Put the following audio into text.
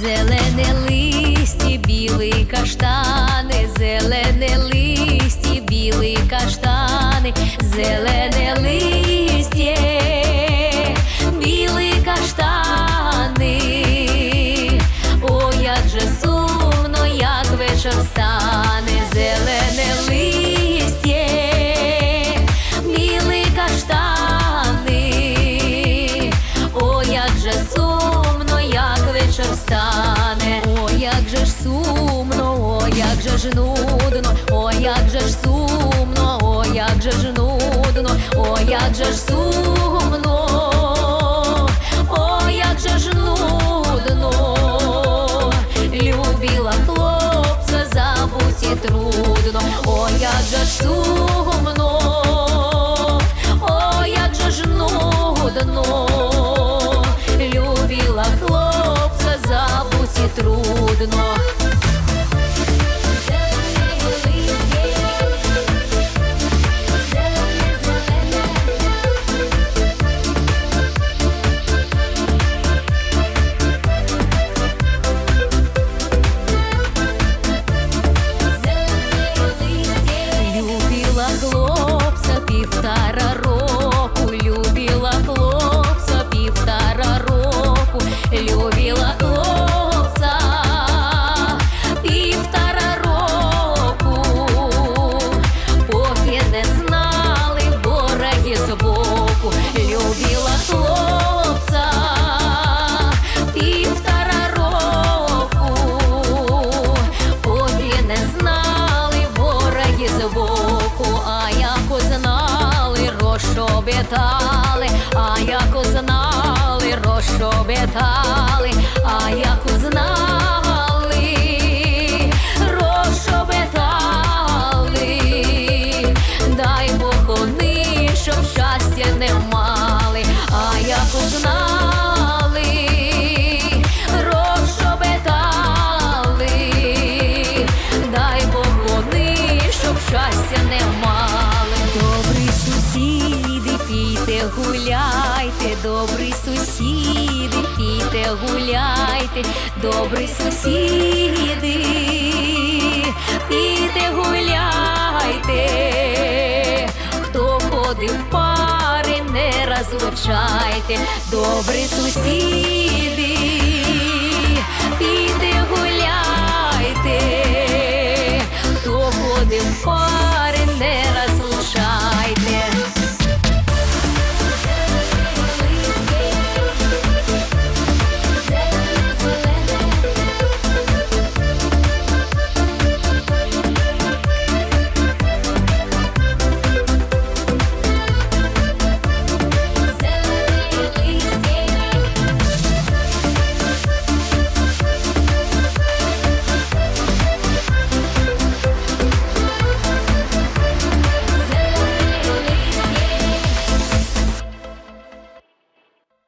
зелене листі, білий каштани, же ж нудно, о, як же ж сумно, о, як же ж нудно, о, як же ж сумно, о, як же ж нудно, любила хлопця, забуті трудно, о, як же ж сумно, о, як же ж нудно, любила хлопця, забуті трудно. Збоку, а як узнали, розшобітали, а як узнали, розшобітали, пійте, гуляйте, добрі сусіди, пійте, гуляйте, добрі сусіди, пійте, гуляйте, хто ходив пари, не розлучайте, добрі сусіди,